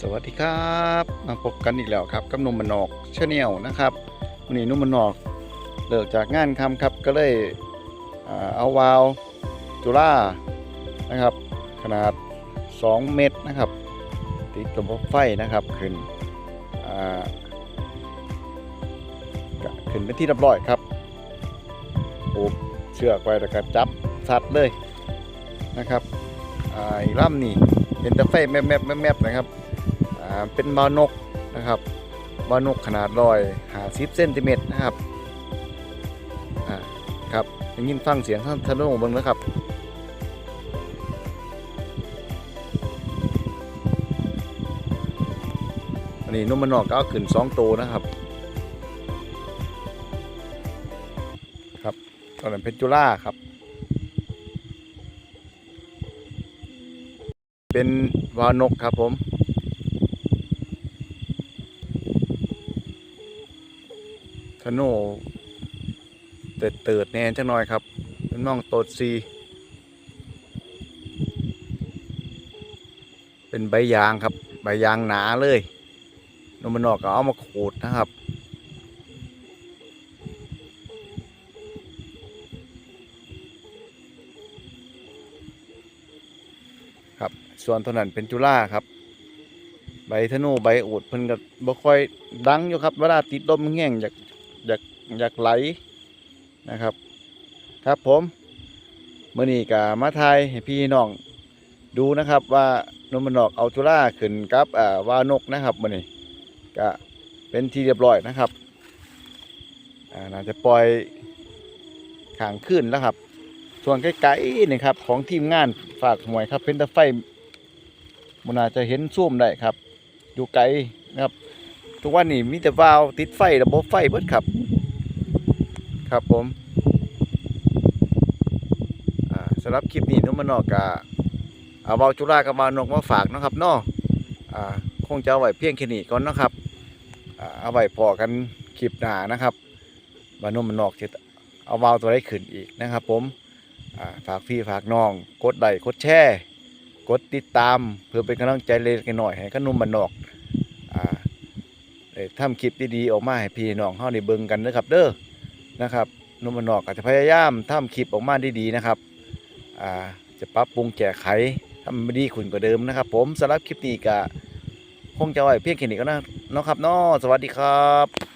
สวัสดีครับมาพบกันอีกแล้วครับกับนุ่มมันนอกชาแนลนะครับวันนี้นุ่มมันนอกเลิกจากงานคำครับก็เลยเอาวาวจุล่านะครับ ขนาด 2 เมตรนะครับ ติดระบบไฟนะครับขึ้นขึ้นเป็นที่เรียบร้อยครับผูกเชือกไว้แล้วก็จับสัดเลยนะครับอ่าอีกลำนี่เห็นแต่ไฟแมบแมบแมบแมบนะครับ เป็นบานกนะครับบานกขนาดร้อยหาสิบเซนติเมตรนะครับอ่าครับได้ยินฟังเสียงท่านท่านผู้บิ่งนะครับอันนี้นุ่มมันนอกก็เอาขึ้นสองตัวนะครับครับตอนนั้นเป็นจุล่าครับ เป็นวานกครับผม ธโนเติดเติดแน่จังหน่อยครับเป็นน้องโตดซี เป็นใบยางครับ ใบยางหนาเลยนมันอกก็เอามาขูดนะครับครับส่วนตัวนั้นเป็นจุล่าครับ ใบธนูใบอูดเพิ่นก็บ่ค่อยดังอยู่ครับเวลาติดลมแห้งอยาก อยากอยากไหลนะครับ ครับผมเมื่อนี้ก็มาทายให้พี่น้องดูนะครับว่านมมันนอกเอาจุล่าขึ้นกับอ่าวานกนะครับมื่อนี้ก็เป็นที่เรียบร้อยนะครับอ่าน่าจะปล่อยขางขึ้นแล้วครับ ส่วนใกล้ๆนี่ครับของทีมงานฝากหวยครับ เพนตาไฟมันอาจจะเห็นซูมได้ครับ อยู่ไกลนะครับ ทุกวันนี้มีแต่วาวติดไฟระบบไฟเบิดครับ ครับผมสำหรับคลิปนี้นุ่มมันอกกะเอาวาวจุฬากับวาวนกมาฝากนะครับนอ่าคงจะเอาไว้เพียงแค่นี้ก่อนนะครับเอาไว้พอกันคลิปหน้านะครับบานนมมันนอกจะเอาวาวตัวได้ขึ้นอีกนะครับ ผมาฝากพี่ฝากน้อง กดไลค์กดแชร์กดติดตามเพื่อเป็นกำลังใจเล็กๆน้อยให้กับนุ่มมันนอก ทำคลิปดีๆออกมาให้พี่น้องเฮาได้เบิ่งกันนะครับเด้อนะครับนุ่มนนอกก็จะพยายามทำคลิปออกมาดีๆนะครับอ่าจะปรับปรุงแก้ไขทำให้ดีขึ้นกว่าเดิมนะครับ ผมสำหรับคลิปนี้ก็คงจะไว้เพียงแค่นี้ก็นะเนาะครับน้อสวัสดีครับ